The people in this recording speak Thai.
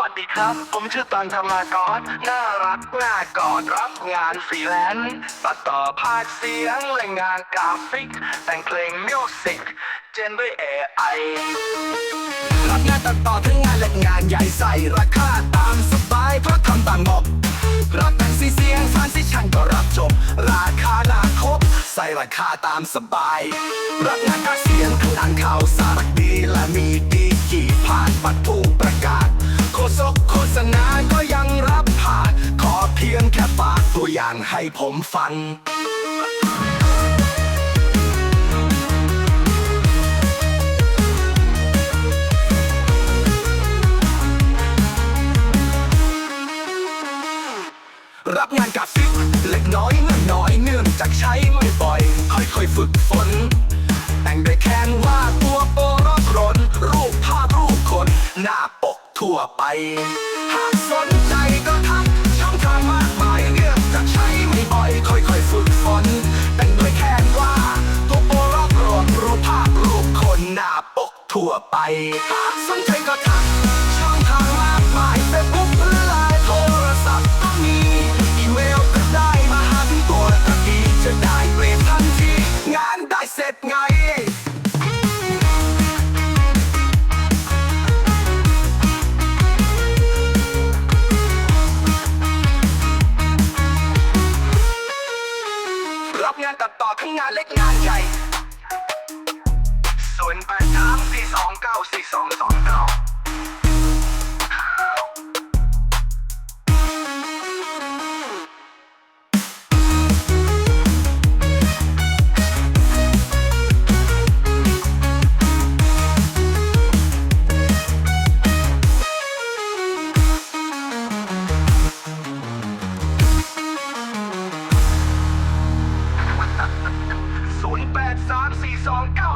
วัสดีครับ ผมชื่อตันธรรมากรน่ารักน่ากอดรับงานฟรีแลนซ์ตัดต่อภาคเสียงและงานกราฟิก แต่งเพลงมิวสิกเจนด้วย AI รับงานตัดต่อทั้งงานและงานใหญ่ใส่ราคาตามสบายเพราะทำตามงบรับแต่งสีเสียงทรานซิชันก็รับจบ ราคาหนาครบ ใส่ราคาตามสบาย รับงานการเสียงทั้งอ่านข่าวสารดีและมีดีกี่ผ่านปัดผู้ ตัวอย่างให้ผมฟังรับงานกราฟิกเล็กน้อยเงินน้อยเนื่องจากใช้ไม่บ่อย ค่อยๆฝึกฝน แต่งด้วยแคนวาดตัวโปรกรนรูปภาพรูปคน หน้าปกทั่วไป หากสนใจ ทั่วไปหากสนใจก็ทักช่องทางมากมายเฟซบุ๊กหรือไลน์โทรศัพท์ก็มีอีเมลก็ได้มาหาถึงตัวตะกี้จะได้เรียนทันที งานได้เสร็จไงรับงานตัดต่อทั้งงานเล็กงานใหญ่ศูนย์แปดสา สองเก้าสี่สองสองเก้าศูนย์แปดสามสี่สองเก้า